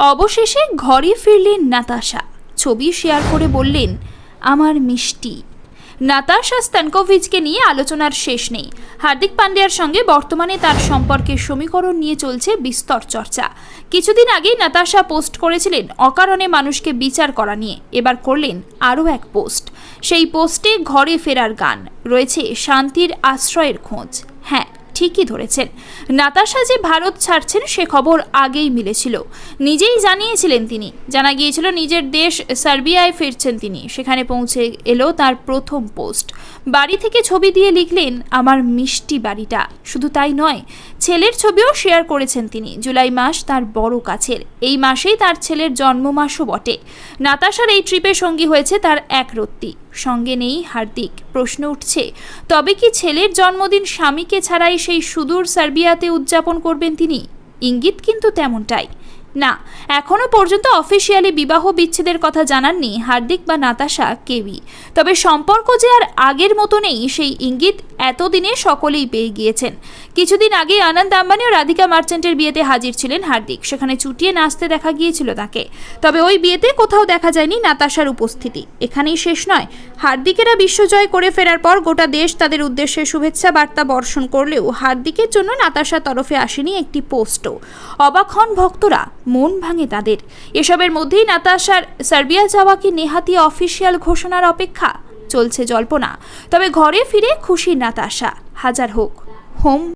অবশেষে ঘরে ফিরলেন নাতাশা। ছবি শেয়ার করে বললেন, আমার মিষ্টি। নাতাশা স্তানকোভিচকে নিয়ে আলোচনার শেষ নেই। হার্দিক পান্ডিয়ার সঙ্গে বর্তমানে তার সম্পর্কে সমীকরণ নিয়ে চলছে বিস্তর চর্চা। কিছুদিন আগেই নাতাশা পোস্ট করেছিলেন অকারণে মানুষকে বিচার করা নিয়ে। এবার করলেন আরও এক পোস্ট। সেই পোস্টে ঘরে ফেরার গান। রয়েছে শান্তির আশ্রয়ের খোঁজ। ঠিকই ধরেছেন। নাতাশা যে ভারত ছাড়ছেন সে খবর আগেই মিলেছিল। নিজেই জানিয়েছিলেন তিনি। জানা গিয়েছিল নিজের দেশ সার্বিয়ায় ফিরছেন তিনি। সেখানে পৌঁছে এলো তার প্রথম পোস্ট। বাড়ি থেকে ছবি দিয়ে লিখলেন, আমার মিষ্টি বাড়িটা। শুধু তাই নয়, ছেলের ছবিও শেয়ার করেছেন তিনি। জুলাই মাস তার বড় কাছের। এই মাসেই তার ছেলের জন্ম মাসও বটে। নাতাশার এই ট্রিপে সঙ্গী হয়েছে তার এক রত্তি। সঙ্গে নেই হার্দিক। প্রশ্ন উঠছে, তবে কি ছেলের জন্মদিন স্বামীকে ছাড়াই সেই সুদূর সার্বিয়াতে উদযাপন করবেন তিনি? ইঙ্গিত কিন্তু তেমনটাই। না এখনও পর্যন্ত অফিসিয়ালি বিবাহ বিচ্ছেদের কথা জানাননি হার্দিক বা নাতাশা কেউই তবে সম্পর্ক যে আর আগের মতো নেই, সেই ইঙ্গিত এতদিনে সকলেই পেয়ে গিয়েছেন। কিছুদিন আগে আনন্দ আম্বানি ও রাধিকা মার্চেন্টের বিয়েতে হাজির ছিলেন হার্দিক। সেখানে চুটিয়ে নাচতে দেখা গিয়েছিল তাকে। তবে ওই বিয়েতে কোথাও দেখা যায়নি নাতাশার উপস্থিতি। এখানেই শেষ নয়, হার্দিকেরা বিশ্বজয় করে ফেরার পর গোটা দেশ তাদের উদ্দেশ্যে শুভেচ্ছা বার্তা বর্ষণ করলেও হার্দিকের জন্য নাতাশার তরফে আসেনি একটি পোস্টও। অবাক হন ভক্তরা। মন ভাঙে তাদের। এসবের মধ্যেই নাতাশার সার্বিয়া যাওয়া কি নেহাতি অফিসিয়াল ঘোষণার অপেক্ষা চলছে জল্পনা। তবে ঘরে ফিরে খুশি নাতাশা। হাজার হোক। হোম